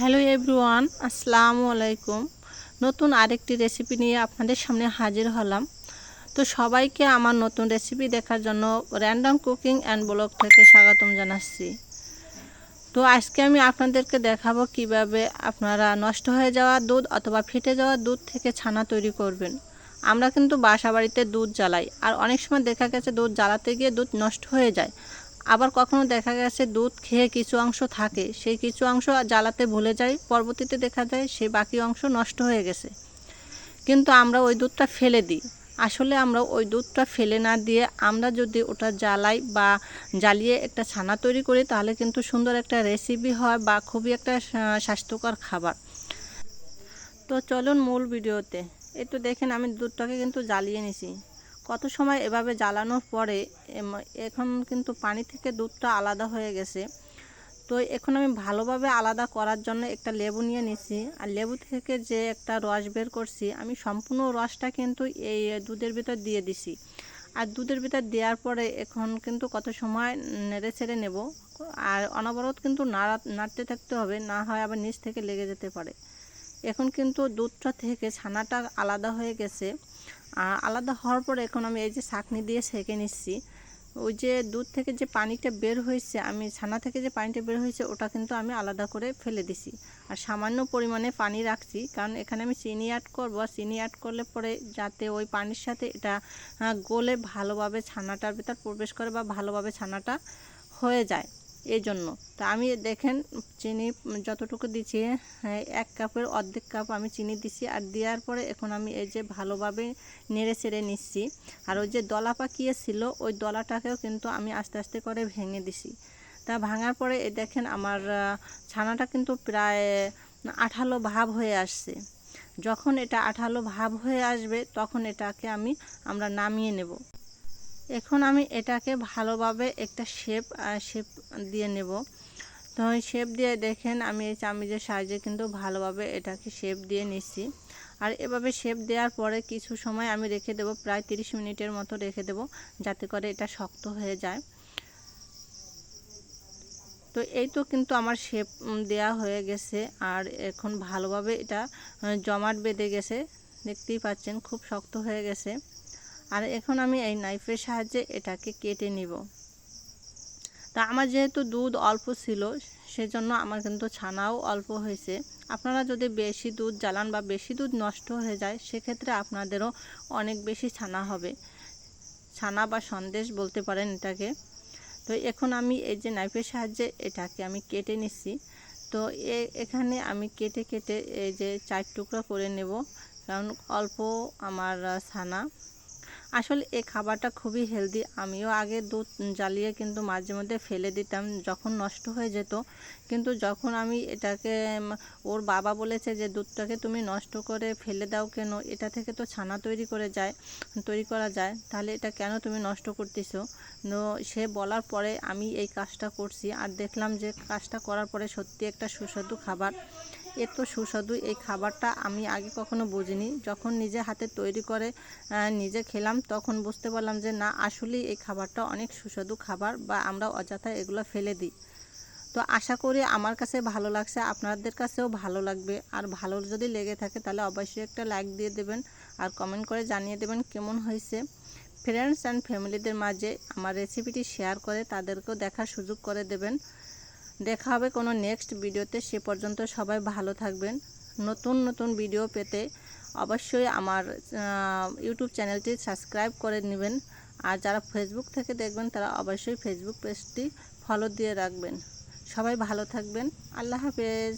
Hello everyone, আসসালামু আলাইকুম। নতুন আরেকটি রেসিপি নিয়ে আপনাদের সামনে হাজির হলাম। তো সবাইকে আমার নতুন রেসিপি দেখার জন্য র্যান্ডম কুকিং অ্যান্ড ব্লগ থেকে স্বাগতম জানাচ্ছি। তো আজকে আমি আপনাদেরকে দেখাবো কীভাবে আপনারা নষ্ট হয়ে যাওয়া দুধ অথবা ফেটে যাওয়া দুধ থেকে ছানা তৈরি করবেন। আমরা কিন্তু বাসা বাড়িতে দুধ জ্বালাই, আর অনেক সময় দেখা গেছে দুধ জ্বালাতে গিয়ে দুধ নষ্ট হয়ে যায়। আবার কখনো দেখা গেছে দুধ খেয়ে কিছু অংশ থাকে, সেই কিছু অংশ জ্বালাতে ভুলে যায় পরবর্তীতে দেখা যায় সেই বাকি অংশ নষ্ট হয়ে গেছে। কিন্তু আমরা ওই দুধটা ফেলে দিই। আসলে আমরা ওই দুধটা ফেলে না দিয়ে আমরা যদি ওটা জ্বালাই বা জ্বালিয়ে একটা ছানা তৈরি করি, তাহলে কিন্তু সুন্দর একটা রেসিপি হয় বা খুবই একটা স্বাস্থ্যকর খাবার। তো চলুন মূল ভিডিওতে। এই তো দেখেন আমি দুধটাকে কিন্তু জ্বালিয়ে নিছি। কত সময় এভাবে জ্বালানোর পরে এখন কিন্তু পানি থেকে দুধটা আলাদা হয়ে গেছে। তো এখন আমি ভালোভাবে আলাদা করার জন্য একটা লেবু নিয়ে নিছি আর লেবু থেকে যে একটা রস বের করছি, আমি সম্পূর্ণ রসটা কিন্তু এই দুধের ভিতর দিয়ে দিছি। আর দুধের ভিতর দেওয়ার পরে এখন কিন্তু কত সময় নেড়ে ছেড়ে নেব। আর অনবরত কিন্তু নাড়া, নাড়তে থাকতে হবে, না হয় আবার নিচ থেকে লেগে যেতে পারে। এখন কিন্তু দুধটা থেকে ছানাটা আলাদা হয়ে গেছে। আলাদা হওয়ার পরে এখন আমি এই যে ছাঁকনি দিয়ে সেঁকে নিচ্ছি। ওই যে দুধ থেকে যে পানিটা বের হয়েছে, আমি ছানা থেকে যে পানিটা বের হয়েছে, ওটা কিন্তু আমি আলাদা করে ফেলে দিছি। আর সামান্য পরিমাণে পানি রাখছি, কারণ এখানে আমি চিনি অ্যাড করব। আর চিনি অ্যাড করলে পরে যাতে ওই পানির সাথে এটা গলে ভালোভাবে ছানাটার ভিতর প্রবেশ করে বা ভালোভাবে ছানাটা হয়ে যায়। এই জন্য তা আমি দেখেন চিনি যতটুকু দিচ্ছি হ্যাঁ, এক কাপের অর্ধেক কাপ আমি চিনি দিছি আর দেওয়ার পরে এখন আমি এই যে ভালোভাবে নেড়ে চেড়ে নিচ্ছি। আর ওই যে দলা পাকিয়ে ছিল ওই দলাটাকেও কিন্তু আমি আস্তে আস্তে করে ভেঙে দিছি। তা ভাঙার পরে এই দেখেন আমার ছানাটা কিন্তু প্রায় আঠালো ভাব হয়ে আসছে। যখন এটা আঠালো ভাব হয়ে আসবে তখন এটাকে আমি আমরা নামিয়ে নেব। এখন আমি এটাকে ভালোভাবে একটা শেপ শেপ দিয়ে নেব। তো শেপ দিয়ে দেখেন আমি এই চামিজের সাহায্যে কিন্তু ভালোভাবে এটাকে শেপ দিয়ে নিচ্ছি। আর এভাবে শেপ দেওয়ার পরে কিছু সময় আমি রেখে দেব, প্রায় 30 মিনিটের মতো রেখে দেব, যাতে করে এটা শক্ত হয়ে যায়। তো এই তো কিন্তু আমার শেপ দেয়া হয়ে গেছে। আর এখন ভালোভাবে এটা জমাট বেঁধে গেছে। দেখতেই পাচ্ছেন, খুব শক্ত হয়ে গেছে। আর এখন আমি এই নাইফের সাহায্যে এটাকে কেটে নিব। তা আমার যেহেতু দুধ অল্প ছিল, সেজন্য আমার কিন্তু ছানাও অল্প হয়েছে। আপনারা যদি বেশি দুধ জ্বালান বা বেশি দুধ নষ্ট হয়ে যায়, সেক্ষেত্রে আপনাদেরও অনেক বেশি ছানা হবে। ছানা বা সন্দেশ বলতে পারেন এটাকে। তো এখন আমি এই যে নাইফের সাহায্যে এটাকে আমি কেটে নিচ্ছি। তো এ, এখানে আমি কেটে কেটে এই যে চার টুকরা করে নেব। কারণ অল্প আমার ছানা। আসলে এই খাবারটা খুবই হেলদি আমিও আগে দুধ জ্বালিয়ে কিন্তু মাঝে মধ্যে ফেলে দিতাম, যখন নষ্ট হয়ে যেত। কিন্তু যখন আমি এটাকে, ওর বাবা বলেছে যে, দুধটাকে তুমি নষ্ট করে ফেলে দাও কেন? এটা থেকে তো ছানা তৈরি করে যায়, তৈরি করা যায়। তাহলে এটা কেন তুমি নষ্ট করতেছো? তো সে বলার পরে আমি এই কাজটা করছি। আর দেখলাম যে, কাজটা করার পরে সত্যি একটা সুস্বাদু খাবার। এত সুস্বাদু এই খাবারটা আমি আগে কখনো বুঝিনি। যখন নিজে হাতে তৈরি করে নিজে খেলাম, তখন বুঝতে পারলাম যে না, আসলেই এই খাবারটা অনেক সুস্বাদু খাবার বা আমরা অযথা এগুলো ফেলে দিই। তো আশা করি আমার কাছে ভালো লাগছে, আপনাদের কাছেও ভালো লাগবে। আর ভালো যদি লেগে থাকে তাহলে অবশ্যই একটা লাইক দিয়ে দেবেন আর কমেন্ট করে জানিয়ে দেবেন কেমন হয়েছে। ফ্রেন্ডস অ্যান্ড ফ্যামিলিদের মাঝে আমার রেসিপিটি শেয়ার করে তাদেরকেও দেখার সুযোগ করে দেবেন। দেখা হবে কোনো নেক্সট ভিডিওতে। সে পর্যন্ত সবাই ভালো থাকবেন। নতুন নতুন ভিডিও পেতে অবশ্যই আমার ইউটিউব চ্যানেলটি সাবস্ক্রাইব করে নেবেন। আর যারা ফেসবুক থেকে দেখবেন, তারা অবশ্যই ফেসবুক পেজটি ফলো দিয়ে রাখবেন। সবাই ভালো থাকবেন। আল্লাহ হাফেজ।